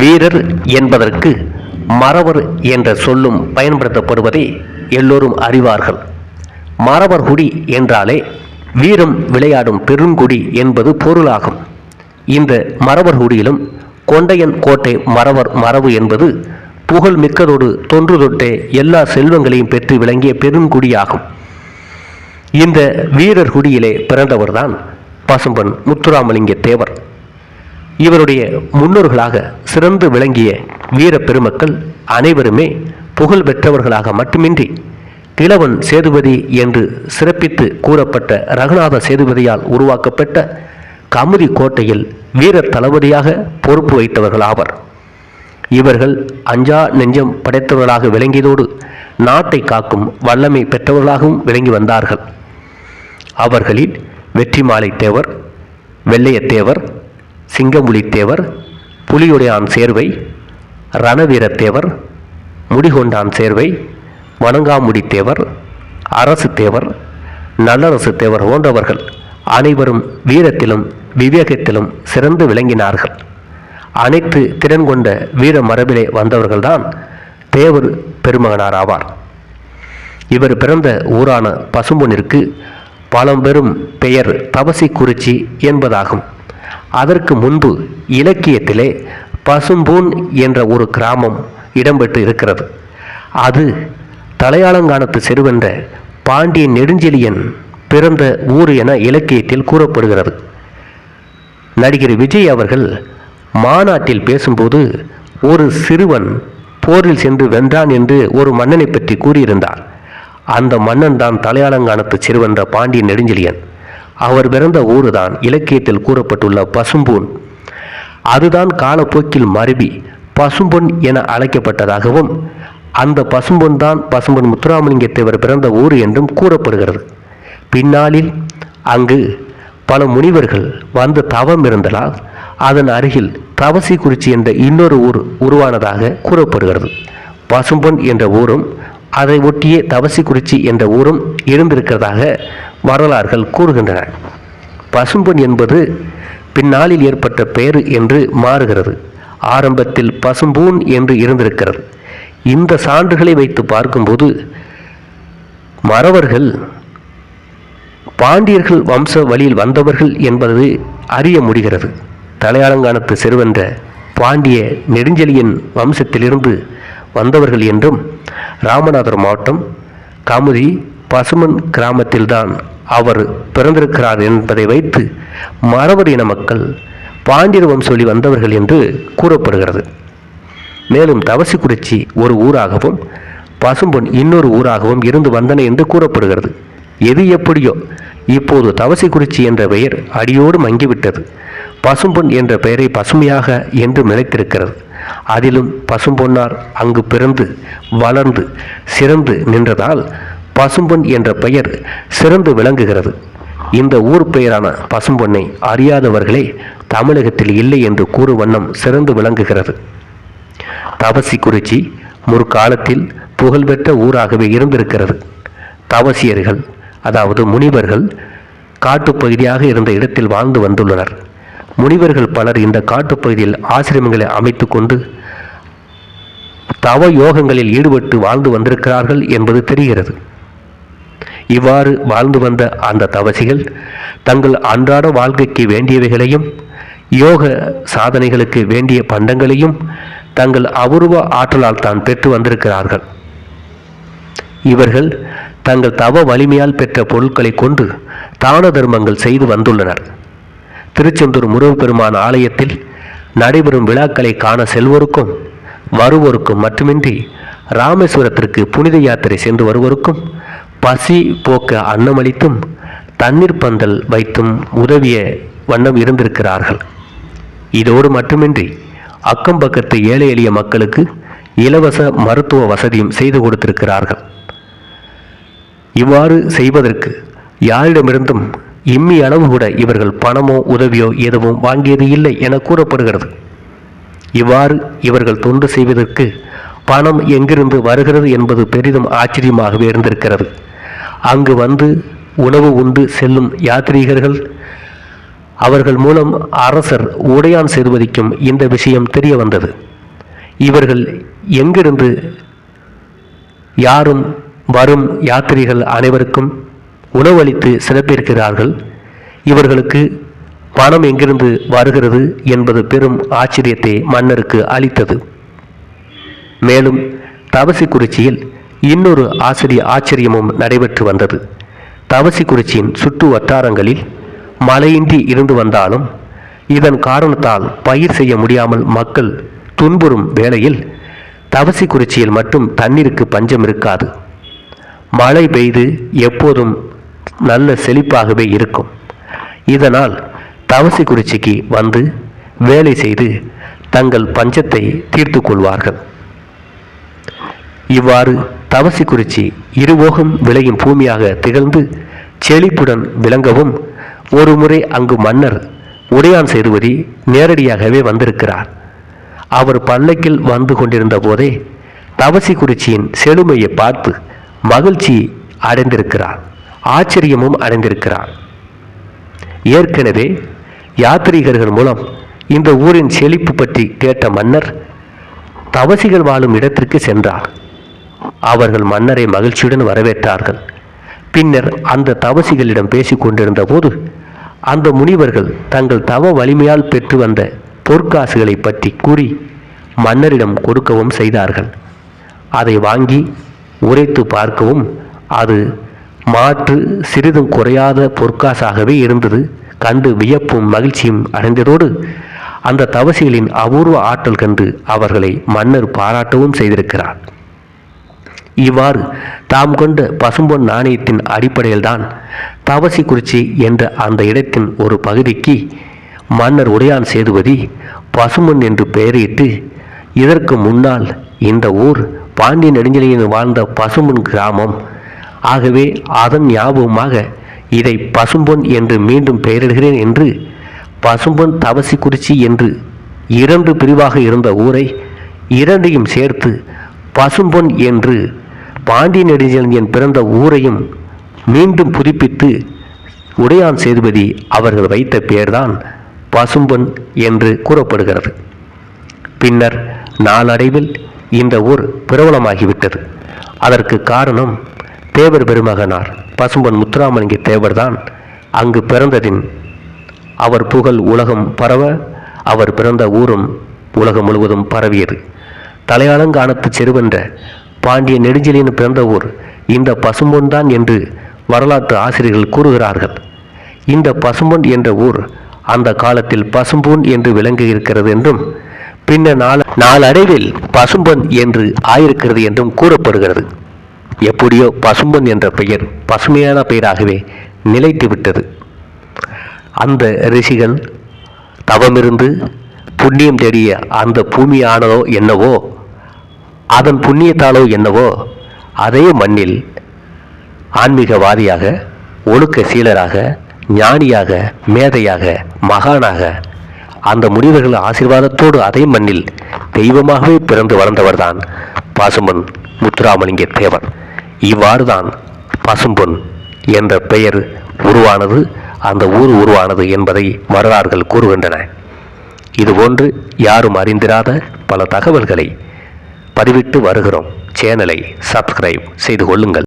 வீரர் என்பதற்கு மறவர் என்ற சொல்லும் பயன்படுத்தப்படுவதை எல்லோரும் அறிவார்கள். மறவர் குடி என்றாலே வீரம் விளையாடும் பெருங்குடி என்பது பொருளாகும். இந்த மறவர் குடியிலும் கொண்டையன் கோட்டை மறவர் மரபு என்பது புகழ் மிக்கதோடு தொன்று தொட்டே எல்லா செல்வங்களையும் பெற்று விளங்கிய பெருங்குடியாகும். இந்த வீரர் குடியிலே பிறந்தவர்தான் பசும்பன் முத்துராமலிங்க தேவர். இவருடைய முன்னோர்களாக சிறந்து விளங்கிய வீர பெருமக்கள் அனைவருமே புகழ் பெற்றவர்களாக மட்டுமின்றி கிழவன் சேதுபதி என்று சிறப்பித்து கூறப்பட்ட ரகுநாத சேதுபதியால் உருவாக்கப்பட்ட கமுதி கோட்டையில் வீர தளபதியாக பொறுப்பு வைத்தவர்கள் ஆவர் இவர்கள் அஞ்சா நெஞ்சம் படைத்தவர்களாக விளங்கியதோடு நாட்டை காக்கும் வல்லமை பெற்றவர்களாகவும் விளங்கி வந்தார்கள். அவர்களில் வெற்றிமாலை தேவர் வெள்ளையத்தேவர் சிங்கமுலித்தேவர் புலியுடையான் சேர்வை ரணவீரத்தேவர் முடிகொண்டான் சேர்வை வணங்காமுடித்தேவர் அரசு தேவர் நல்லரசு தேவர் போன்றவர்கள் அனைவரும் வீரத்திலும் விவேகத்திலும் சிறந்து விளங்கினார்கள். அனைத்து திறன் கொண்ட வீர மரபிலே வந்தவர்கள்தான் தேவர் பெருமகனார் ஆவார் இவர் பிறந்த ஊரான பசும்பொனிற்கு பழம்பெரும் பெயர் தவசி குறிச்சி என்பதாகும். அதற்கு முன்பு இலக்கியத்திலே பசும்பூன் என்ற ஒரு கிராமம் இடம்பெற்று இருக்கிறது. அது தலையாளங்கானத்து செருவென்ற பாண்டிய நெடுஞ்செழியன் பிறந்த ஊர் என இலக்கியத்தில் கூறப்படுகிறது. நடிகர் விஜய் அவர்கள் மாநாட்டில் பேசும்போது ஒரு சிறுவன் போரில் சென்று வென்றான் என்று ஒரு மன்னனை பற்றி கூறியிருந்தார். அந்த மன்னன் தான் தலையாளங்கானத்து சிறுவன்ற பாண்டிய நெடுஞ்செழியன். அவர் பிறந்த ஊருதான். இலக்கியத்தில் கூறப்பட்டுள்ள பசும்பூன் அதுதான் காலப்போக்கில் மருவி பசும்பொன் என அழைக்கப்பட்டதாகவும் அந்த பசும்பொன் தான் பசும்பொன் முத்துராமலிங்க தேவர் பிறந்த ஊர் என்றும் கூறப்படுகிறது. பின்னாளில் அங்கு பல முனிவர்கள் வந்து தவம் இருந்ததால் அதன் அருகில் தவசி குறிச்சி என்ற இன்னொரு ஊர் உருவானதாக கூறப்படுகிறது. பசும்பொன் என்ற ஊரும் அதை ஒட்டியே தவசி குறிச்சி என்ற ஊரும் இருந்திருக்கிறதாக வரலாறுகள் கூறுகின்றன. பசும்பொன் என்பது பின்னாளில் ஏற்பட்ட பெயர் என்று மாறுகிறது. ஆரம்பத்தில் பசும்பூன் என்று இருந்திருக்கிறது. இந்த சான்றுகளை வைத்து பார்க்கும்போது மறவர்கள் பாண்டியர்கள் வம்ச வழியில் வந்தவர்கள் என்பது அறிய முடிகிறது. தலையாளங்கானத்து செருவென்ற பாண்டிய நெடுஞ்செலியின் வம்சத்திலிருந்து வந்தவர்கள் என்றும் ராமநாதபுரம் மாவட்டம் கமுதி பசுமன் கிராமத்தில்தான் அவர் பிறந்திருக்கிறார் என்பதை வைத்து மரவர் இன மக்கள் பாண்டியர் வம்சொலி வந்தவர்கள் என்று கூறப்படுகிறது. மேலும் தவசிக்குறிச்சி ஒரு ஊராகவும் பசும்பொன் இன்னொரு ஊராகவும் இருந்து வந்தன என்று கூறப்படுகிறது. எது எப்படியோ இப்போது தவசிக்குறிச்சி என்ற பெயர் அடியோடு மங்கிவிட்டது. பசும்பொன் என்ற பெயரை பசுமையாக என்று நிலைத்திருக்கிறது அதிலும் பசும்பொன்னார் அங்கு பிறந்து வளர்ந்து சிறந்து நின்றதால் பசும்பொன் என்ற பெயர் சிறந்து விளங்குகிறது. இந்த ஊர் பெயரான பசும்பொன்னை அறியாதவர்களே தமிழகத்தில் இல்லை என்று கூறும் வண்ணம் சிறந்து விளங்குகிறது. தவசி குறிச்சி முற்காலத்தில் புகழ்பெற்ற ஊராகவே இருந்திருக்கிறது. தவசியர்கள் அதாவது முனிவர்கள் காட்டுப்பகுதியாக இருந்த இடத்தில் வாழ்ந்து வந்துள்ளனர். முனிவர்கள் பலர் இந்த காட்டுப்பகுதியில் ஆசிரமங்களை அமைத்து கொண்டு தவ யோகங்களில் ஈடுபட்டு வாழ்ந்து வந்திருக்கிறார்கள் என்பது தெரிகிறது. இவ்வாறு வாழ்ந்து வந்த அந்த தவசிகள் தங்கள் அன்றாட வாழ்க்கைக்கு வேண்டியவைகளையும் யோக சாதனைகளுக்கு வேண்டிய பண்டங்களையும் தங்கள் அபூர்வ ஆற்றலால் தான் பெற்று வந்திருக்கிறார்கள். இவர்கள் தங்கள் தவ வலிமையால் பெற்ற பொருட்களை கொண்டு தான தர்மங்கள் செய்து வந்துள்ளனர். திருச்செந்தூர் முருகப்பெருமான் ஆலயத்தில் நடைபெறும் விழாக்களை காண செல்வோருக்கும் வருவோருக்கும் மட்டுமின்றி ராமேஸ்வரத்திற்கு புனித யாத்திரை சென்று வருவோருக்கும் பசி போக்க அன்னமளித்தும் தண்ணீர் பந்தல் வைத்தும் உதவிய வண்ணம் இருந்திருக்கிறார்கள். இதோடு மட்டுமின்றி அக்கம் பக்கத்து ஏழை எளிய மக்களுக்கு இலவச மருத்துவ வசதியும் செய்து கொடுத்திருக்கிறார்கள். இவ்வாறு செய்வதற்கு யாரிடமிருந்தும் இம்மி அளவு கூட இவர்கள் பணமோ உதவியோ எதுவும் வாங்கியது இல்லை என கூறப்படுகிறது. இவ்வாறு இவர்கள் தொண்டு செய்வதற்கு பணம் எங்கிருந்து வருகிறது என்பது பெரிதும் ஆச்சரியமாகவே இருந்திருக்கிறது. அங்கு வந்து உணவு உண்டு செல்லும் யாத்ரீகர்கள் அவர்கள் மூலம் அரசர் உடையான் சேதுபதிக்கும் இந்த விஷயம் தெரிய வந்தது இவர்கள் எங்கிருந்து யாரும் வரும் யாத்திரிகள் அனைவருக்கும் உணவளித்து சிறப்பிருக்கிறார்கள். இவர்களுக்கு பணம் எங்கிருந்து வருகிறது என்பது பெரும் ஆச்சரியத்தை மன்னருக்கு அளித்தது. மேலும் தவசிக்குறிச்சியில் இன்னொரு ஆசிரிய ஆச்சரியமும் நடைபெற்று வந்தது. தவசிக்குறிச்சியின் சுற்று வட்டாரங்களில் மழையின்றி இருந்து வந்தாலும் இதன் காரணத்தால் பயிர் செய்ய முடியாமல் மக்கள் துன்புறும் வேளையில் தவசிக்குறிச்சியில் மட்டும் தண்ணீருக்கு பஞ்சம் இருக்காது. மழை பெய்து எப்போதும் நல்ல செழிப்பாகவே இருக்கும். இதனால் தவசிக்குறிச்சிக்கு வந்து வேலை செய்து தங்கள் பஞ்சத்தை தீர்த்து கொள்வார்கள். இவ்வாறு தவசிக்குறிச்சி இருபோகம் விளையும் பூமியாக திகழ்ந்து செழிப்புடன் விளங்கவும் ஒருமுறை அங்கு மன்னர் உடையான் சேதுபதி நேரடியாகவே வந்திருக்கிறார். அவர் பல்லக்கில் வந்து கொண்டிருந்த போதே தவசிக்குறிச்சியின் செழுமையை பார்த்து மகிழ்ச்சி அடைந்திருக்கிறார். ஆச்சரியமும் அடைந்திருக்கிறார். ஏற்கனவே யாத்ரீகர்கள் மூலம் இந்த ஊரின் செழிப்பு பற்றி கேட்ட மன்னர் தவசிகள் வாழும் இடத்திற்கு சென்றார். அவர்கள் மன்னரை மகிழ்ச்சியுடன் வரவேற்றார்கள். பின்னர் அந்த தவசிகளிடம் பேசிக் கொண்டிருந்த போது அந்த முனிவர்கள் தங்கள் தவ வலிமையால் பெற்று வந்த பொற்காசுகளை பற்றி கூறி மன்னரிடம் கொடுக்கவும் செய்தார்கள். அதை வாங்கி உரைத்து பார்க்கவும் அது மாற்று சிறிதும் குறையாத பொற்காசாகவே இருந்தது. கண்டு வியப்பும் மகிழ்ச்சியும் அடைந்ததோடு அந்த தவசிகளின் அபூர்வ ஆற்றல் கண்டு அவர்களை மன்னர் பாராட்டவும் செய்திருக்கிறார். இவ்வாறு தாம் கொண்ட பசும்பொன் நாணயத்தின் அடிப்படையில்தான் தவசிக்குறிச்சி என்ற அந்த இடத்தின் ஒரு பகுதிக்கு மன்னர் உடையான் சேதுபதி பசுமன் என்று பெயரிட்டு இதற்கு முன்னால் இந்த ஊர் பாண்டிய நெடுஞ்செழியன் வாழ்ந்த பசும்பொன் கிராமம். ஆகவே அதன் ஞாபகமாக இதை பசும்பொன் என்று மீண்டும் பெயரிடுகிறேன் என்று பசும்பொன் தவசிக்குறிச்சி என்று இரண்டு பிரிவாக இருந்த ஊரை இரண்டையும் சேர்த்து பசும்பொன் என்று பாண்டிய நெடுஞ்செழியன் பிறந்த ஊரையும் மீண்டும் புதுப்பித்து உடையான் சேதுபதி அவர்கள் வைத்த பெயர்தான் பசும்பொன் என்று கூறப்படுகிறது. பின்னர் நாளடைவில் இந்த ஊர் பிரபலமாகிவிட்டது. அதற்கு காரணம் தேவர் பெருமகனார் பசும்பொன் முத்துராமலிங்க தேவர்தான் அங்கு பிறந்ததின் அவர் புகழ் உலகம் பரவ அவர் பிறந்த ஊரும் உலகம் முழுவதும் பரவியது. தலையாளங்கானத்து செருவென்ற பாண்டிய நெடுஞ்செலியின் பிறந்த ஊர் இந்த பசும்பொன் தான் என்று வரலாற்று ஆசிரியர்கள் கூறுகிறார்கள். இந்த பசும்பொன் என்ற ஊர் அந்த காலத்தில் பசும்பொன் என்று விளங்குகிறது இருக்கிறது என்றும் பின்னர் நாள நாளடைவில் பசும்பொன் என்று ஆயிருக்கிறது என்றும் கூறப்படுகிறது. எப்படியோ பசும்பொன் என்ற பெயர் பசுமையான பெயராகவே நிலைத்து விட்டது. அந்த ரிஷிகள் தவமிருந்து புண்ணியம் தேடிய அந்த பூமியானதோ என்னவோ அதன் புண்ணியத்தாலோ என்னவோ அதே மண்ணில் ஆன்மீகவாதியாக ஒழுக்க சீலராக ஞானியாக மேதையாக மகானாக அந்த முனிவர்கள் ஆசீர்வாதத்தோடு அதே மண்ணில் தெய்வமாகவே பிறந்து வளர்ந்தவர்தான் பசும்பொன் முத்துராமலிங்க தேவர். இவ்வாறு தான் பசும்பொன் என்ற பெயர் உருவானது அந்த ஊர் உருவானது என்பதை வரலாறுகள் கூறுகின்றன. இதுபோன்று யாரும் அறிந்திராத பல தகவல்களை பதிவிட்டு வருகிறோம். சேனலை சப்ஸ்கிரைப் செய்து கொள்ளுங்கள்.